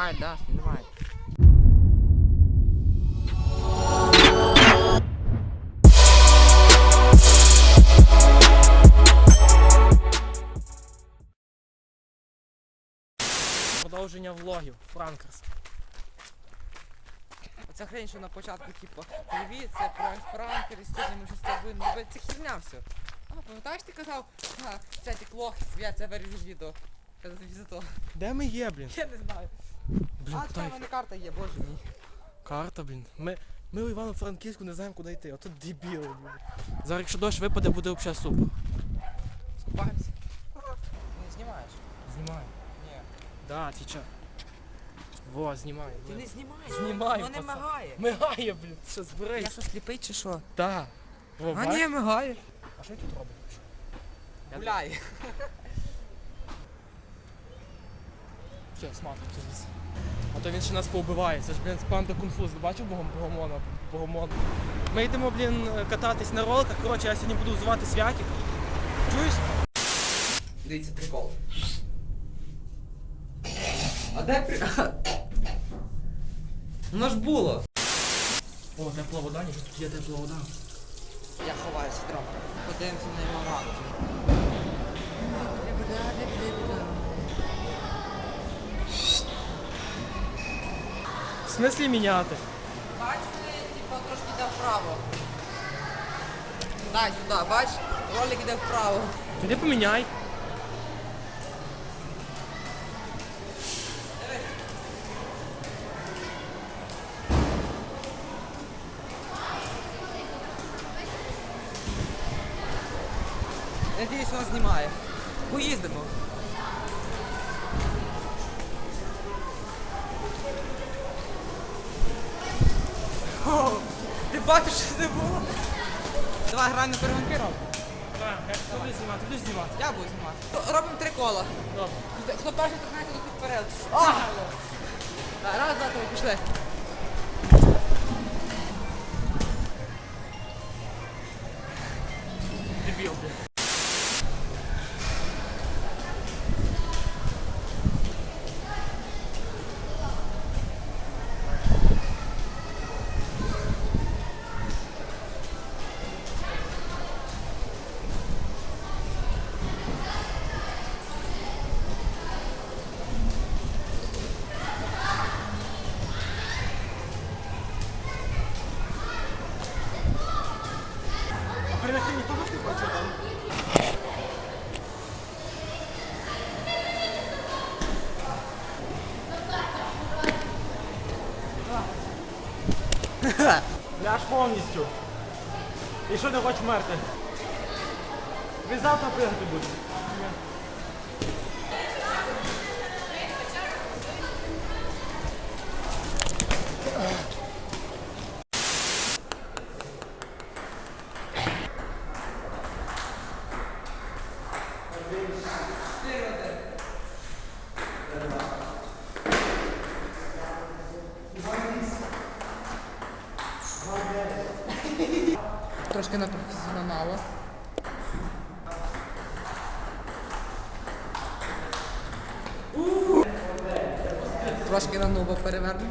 Знімають, да, знімають. Продовження влогів. Франкерс. Оця хрень, що на початку, типу, привіт, це пранк франкер, і сьогодні ми щось це будемо робити. Це херня все. А, пам'ятаєш, ти казав, а, кстати, лох, я це виріжу з відео. Де ми є, блін? Я не знаю. Блін, а, куди? це в мене карта є, боже мій. Карта, блін. Ми, ми у Івано-Франківську не знаємо, куди йти. Ото дебіли, блін. Зараз, якщо дощ випаде, буде взагалі супер. Скупаємося. Не знімаєш? Знімай. Ні. Да, тіче. Во, знімай. Ти не знімаєш? Знімаю, Воно не пацан. мигає. Мигає, блін, ти що Я зберись? що, сліпий чи що? Так. Во, А бач? ні, мигає. А що я тут роблю? Я- Гуляє. Все, сматрився звідси. А то він ще нас повбиває. Це ж, блін, панда кунфуз. Бачив богомона? Богомон. Ми йдемо, блін, кататись на роликах. Коротше, я сьогодні буду звати Святік. Чуєш? Дивіться прикол. А де при... Воно ж було. О, тепла вода, ніж тут є тепла вода. Я ховаюся трохи. Подивимося на його реакцію. В смислі міняти? Бачите, типу, типа, трошки йде вправо. Дай сюди, бач, ролик йде вправо. Тоді поміняй. Надіюсь, вона знімає. Поїздимо. О, ти бачиш, що це було? Давай граємо на перегонки робимо. Так, як ти будеш знімати, будеш знімати. Я буду знімати. Робимо три кола. Добре. Хто- Хто перший торкнеться, то вперед. А! Так, Раз, два, три, пішли. Дебіл, Повністю. І що не хочеш мерти? Ви завтра пригати будете. Трошки на професіонала. Трошки на нубо перевернемо.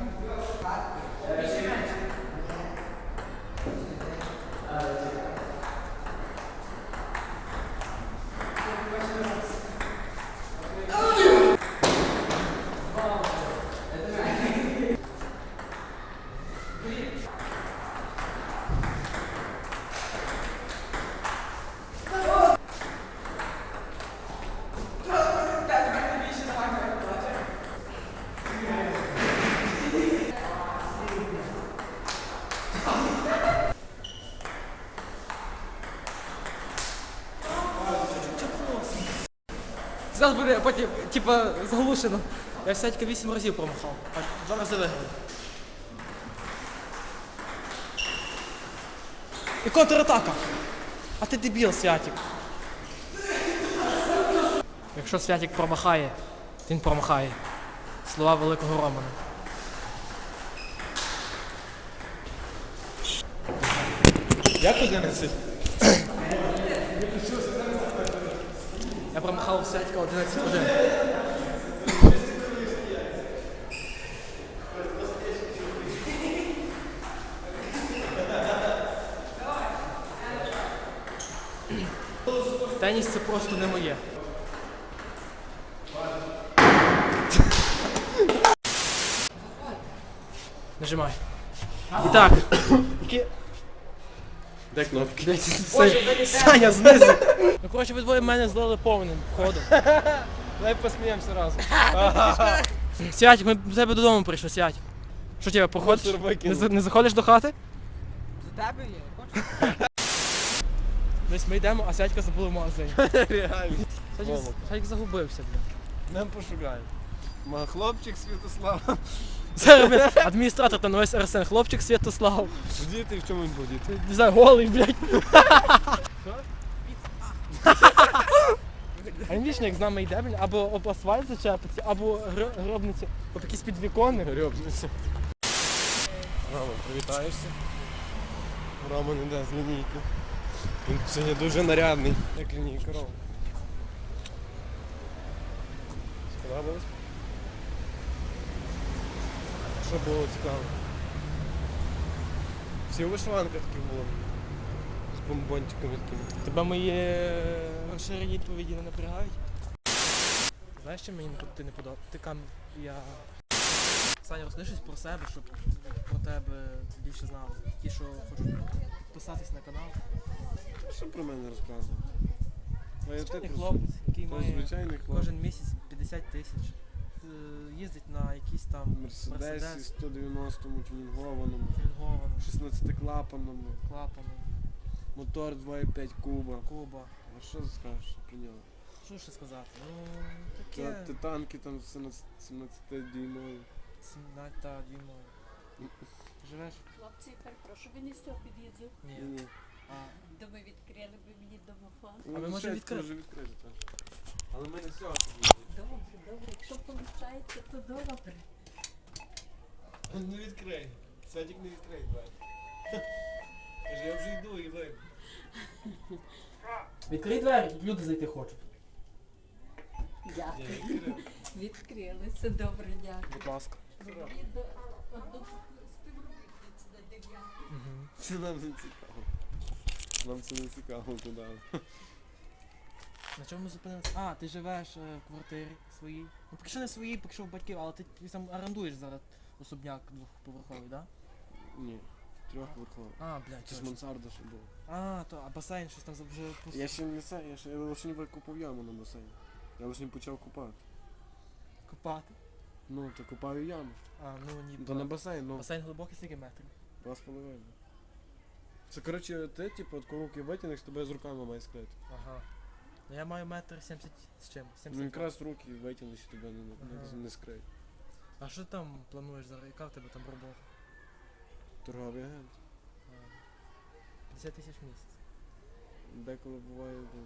Зараз буде потім, типа, заглушено. Я всядька 8 разів промахав, а два рази виграв. І контратака. А ти дебіл, Святік. Якщо Святік промахає, він промахає. Слова великого Романа. Як 11? Я промахав всядька 11 годин. Теніс це просто не моє. Нажимай. І так. Де кнопки? Саня, знизу. Ну коротше, ви двоє мене злили повним ходом. Давай посміємося разом. Сядь, ми до тебе додому прийшли, сядь. Що тебе, походиш? Мусор викинув. Не, за- не заходиш до хати? За тебе є, хочеш? Десь ми йдемо, а сядька забули в магазині. Реально. Сядька, загубився, бля. Нам пошукаємо. Ма хлопчик Святослав. Зараз адміністратор там на весь РСН, хлопчик Святослав. Діти в чому він був діти? Не знаю, голий, блядь. А він вічно як з нами йде, блядь, або об асфальт зачепиться, або гро- гробниця, об якісь підвіконник. Гребниця. Роман, привітаєшся? Роман іде з лінійки. Він сьогодні дуже нарядний, як лінійка Роман. Сподобалось? Що було цікаво? Всі у вишиванках такі були. З бомбончиками такими. Тебе мої е, розширені відповіді не напрягають? Знаєш, що мені тут ти не подобається? Ти кам... я... Саня, розкажи щось про себе, щоб про тебе більше знали. Ті, що хочуть підписатись на канал. Що про мене розказувати? Звичайний хлопець, який має звичайний хлопець. кожен місяць 50 тисяч. Їздить на якісь там Мерседесі Мерседес. 190-му тюнінгованому, тюнгованому, 16-клапанному, клапаном, мотор 2,5 куба. куба. А що скажеш про нього? Що ще сказати? Ну, Та, таке. титанки там 17 дюймові. 17 та дюймові. Живеш? Хлопці, перепрошую, ви не з цього під'їзду. Ні. Ні. А, То ви відкрили би мені домофон. А ми Ну, можемо відкрити. Може відкрити, так. Але ми не цього Добре, добре. Якщо виходить, то добре. Не відкрий. Садик не відкрий, давай. Каже, я вже йду і ви. Відкрий двері, тут люди зайти хочуть. Дякую. Відкрили. Це добре, дякую. Будь ласка. Мені до на. Це нам не цікаво. Нам це не цікаво, куди. На чому ми зупинилися? А, ти живеш е, в квартирі своїй. Ну поки що не своїй, поки що в батьків, але ти, ти сам орендуєш зараз особняк двохповерховий, да? Ні. Трьохповерховий. А, блядь, Це ж точно. мансарда ще була. А, то, а басейн щось там вже Я ще не це, я ще я лише не викупав яму на басейні. Я лише не почав купати. копати. Ну, то купаю яму. А, ну ні. То на басейн, ну, Басейн глибокий скільки метрів. два з половиною. Це коротше, ти, типу, от коли руки витягнеш, тебе з руками має скрити. Ага. Ну я маю метр сімдесят з чим? Ну якраз руки витягнеш і тебе не, не, Ага. не, скриють. А що там плануєш зараз? Яка в тебе там робота? Торговий агент. А, 50 тисяч в місяць. Деколи буває ну,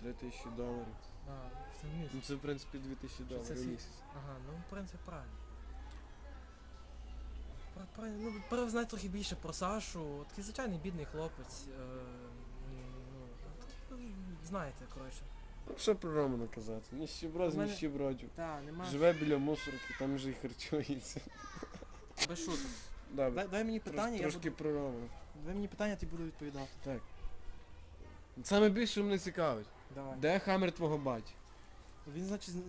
3 тисячі доларів. А, це в Ну місяць. це в принципі 2 тисячі Що це доларів в сі- місяць. Ага, ну в принципі правильно. Про- Правильно, ну треба знати трохи більше про Сашу. Такий звичайний бідний хлопець. Е, ну, ну, знаєте, коротше. Що про Романа казати? Ніщеброд з У мене- ніщебродів. Так, немає. Живе біля мусорки, там же і харчується. Без шуток. Добре. Дай, дай мені Трош- питання, я трошки буду, про Романа. дай мені питання, ти буду відповідати. Так. Саме більше мене цікавить. Давай. Де хамер твого баті? Він, значить, з-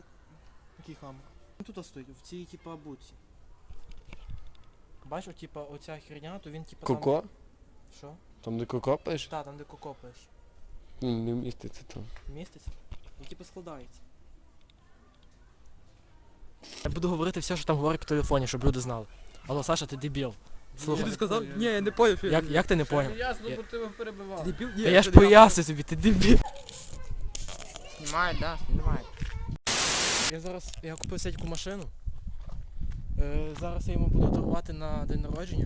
який хамер? Він тут стоїть, в цій типа буці. Бачиш, типа, оця херня, то він типа там... Що? Там де коко пише? Та, там де коко пиш. Ні, не міститься там. Міститься? І типу складається. Я буду говорити все, що там говорить по телефоні, щоб люди знали. Алло, Саша, ти дебіл. Слухай. Ти сказав? Ні, я не поняв. Як, як ти не поняв? Ясно, Я- бо тебе перебивав. Дебіл? Ні, Та я ж поясню тобі, ти дебіл. Знімають, да, знімають. Я зараз, я купив сядьку машину. Е, зараз я йому буду дарувати на день народження.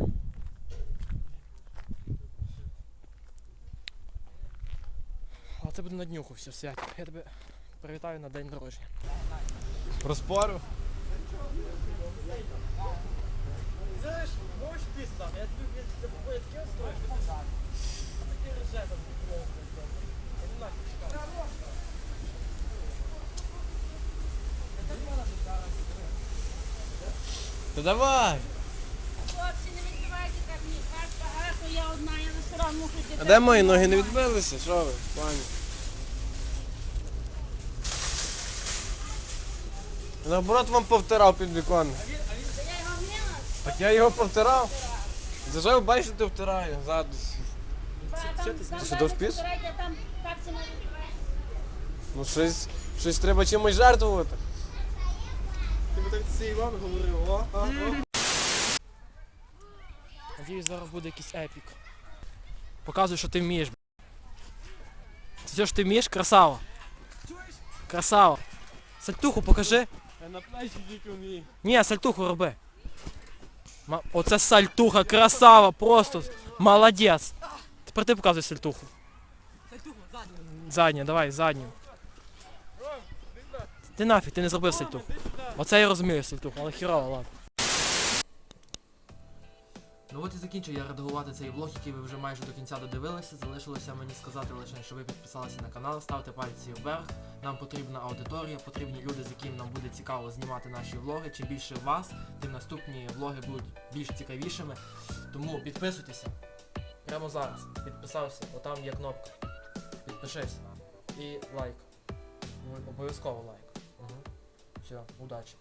А це буде на днюху все, свят. Я тебе привітаю на день народження. Про спору? Знаєш, можеш я тобі я там знаю. Та давай! Хлопці, не відкривайте так мені. Так багато, я одна, я на сором мушу А де мої ноги не відбилися? Що ви, пані? Наоборот вам повтирав під вікон. Так я його повтирав. Зажав, бачиш, ти втирає ззаду. Ти що, довпіс? Ну щось, щось треба чимось жертвувати. Ти так цієї мами говорив, о, о, о. Надіюсь, зараз буде якийсь епік. Показуй, що ти вмієш. б***. Це все, що ти вмієш, красава. Красава. Сальтуху покажи. На плечі тільки вмію. Ні, сальтуху роби. Оце сальтуха, красава, просто. Молодець. Тепер ти показуй сальтуху. Сальтуху, задню. Задню, давай, задню. Ти нафіг, ти не зробив сальтуху. Оце я розумію сальтуху, але хірово, ладно. Ну от і закінчую я редагувати цей влог, який ви вже майже до кінця додивилися. Залишилося мені сказати лише, що ви підписалися на канал, ставте пальці вверх. Нам потрібна аудиторія, потрібні люди, з яким нам буде цікаво знімати наші влоги. Чим більше вас, тим наступні влоги будуть більш цікавішими. Тому підписуйтеся. Прямо зараз. Підписався, отам є кнопка. Підпишись. І лайк. Ну, Обов'язково лайк. Угу. Все, удачі.